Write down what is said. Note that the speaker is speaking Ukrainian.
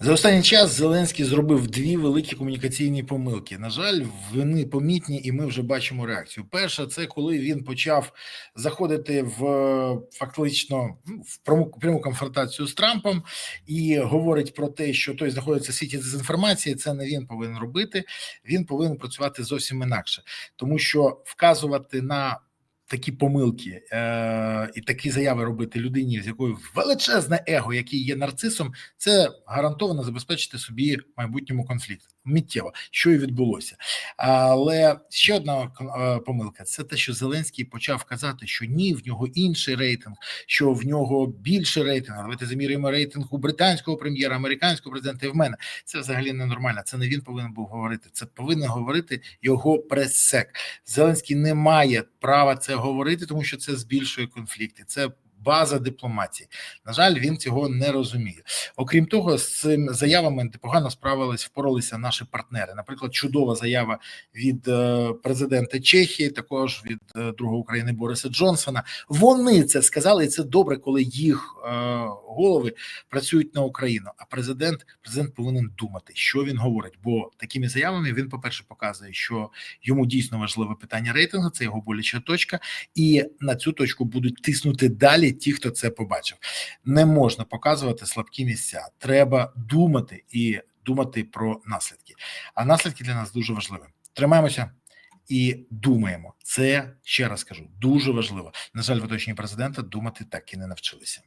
За останній час Зеленський зробив дві великі комунікаційні помилки. На жаль, вони помітні, і ми вже бачимо реакцію. Перша це коли він почав заходити в е, фактично ну, в пряму, пряму конфронтацію з Трампом і говорить про те, що той знаходиться в світі дезінформації. Це не він повинен робити. Він повинен працювати зовсім інакше, тому що вказувати на такі помилки е, і такі заяви робити людині, з якою величезне его, який є нарцисом, це гарантовано забезпечити собі майбутньому конфлікт миттєво, що і відбулося. Але ще одна е, помилка: це те, що Зеленський почав казати, що ні, в нього інший рейтинг, що в нього більший рейтинг. Давайте замірюємо рейтинг у британського прем'єра, американського президента. І в мене це взагалі ненормально. Це не він повинен був говорити. Це повинен говорити його прес-сек. Зеленський не має права це говорити, тому що це збільшує конфлікти. Це база дипломатії. На жаль, він цього не розуміє. Окрім того, з цими заявами непогано справились, впоралися наші партнери. Наприклад, чудова заява від е, президента Чехії, також від е, друга України Бориса Джонсона. Вони це сказали, і це добре, коли їх е, голови працюють на Україну. А президент президент повинен думати, що він говорить. Бо такими заявами він, по перше, показує, що йому дійсно важливе питання рейтингу, це його боляча точка, і на цю точку будуть тиснути далі. Ті, хто це побачив, не можна показувати слабкі місця. Треба думати і думати про наслідки. А наслідки для нас дуже важливі. Тримаємося і думаємо. Це ще раз кажу дуже важливо. На жаль, в оточенні президента думати так і не навчилися.